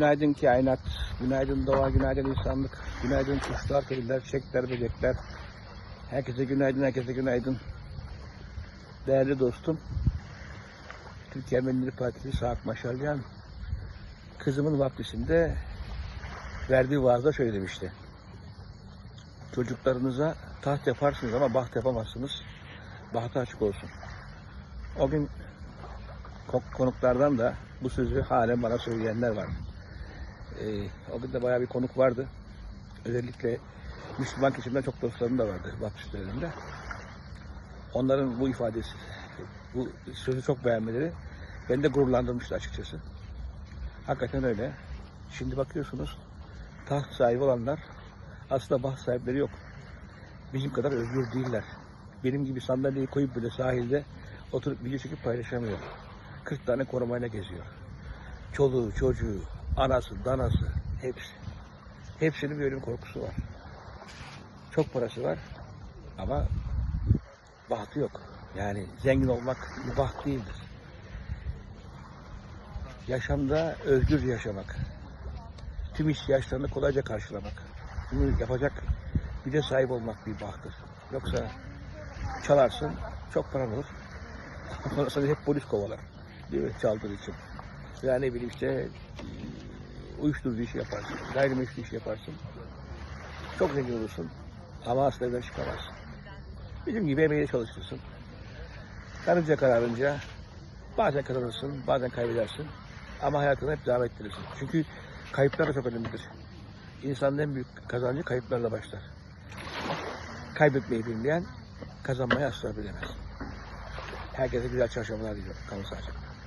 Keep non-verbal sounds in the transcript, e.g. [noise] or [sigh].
Günaydın kainat, günaydın doğa, günaydın insanlık, günaydın kuşlar, kediler, çiçekler, böcekler. Herkese günaydın, herkese günaydın. Değerli dostum, Türkiye Milli Partisi Saak Maşalyan, kızımın vaftisinde verdiği vaazda şöyle demişti. Çocuklarınıza taht yaparsınız ama baht yapamazsınız. Bahtı açık olsun. O gün ko- konuklardan da bu sözü halen bana söyleyenler var. Ee, o gün de bayağı bir konuk vardı. Özellikle Müslüman kesimden çok dostlarım da vardı vaftistelerinde. Onların bu ifadesi, bu sözü çok beğenmeleri beni de gururlandırmıştı açıkçası. Hakikaten öyle. Şimdi bakıyorsunuz taht sahibi olanlar aslında baht sahipleri yok. Bizim kadar özgür değiller. Benim gibi sandalyeyi koyup bile sahilde oturup video çekip paylaşamıyor. 40 tane korumayla geziyor. Çoluğu, çocuğu, anası, danası hepsi. Hepsinin bir ölüm korkusu var. Çok parası var ama bahtı yok. Yani zengin olmak bir baht değildir. Yaşamda özgür yaşamak. Tüm ihtiyaçlarını kolayca karşılamak. Bunu yapacak bir de sahip olmak bir bahttır. Yoksa çalarsın, çok paran olur. [laughs] Sonra seni hep polis kovalar. Değil mi? Çaldığın için. Ya ne bileyim işte uyuşturucu işi yaparsın, gayrimeşru işi yaparsın. Çok zengin olursun ama asla evden çıkamazsın. Bizim gibi emeğiyle çalışırsın. Karınca kararınca bazen kazanırsın, bazen kaybedersin. Ama hayatını hep devam ettirirsin. Çünkü kayıplar da çok önemlidir. İnsanın en büyük kazancı kayıplarla başlar. Kaybetmeyi bilmeyen kazanmayı asla bilemez. Herkese güzel çarşambalar diliyorum. Kalın sağlıcakla.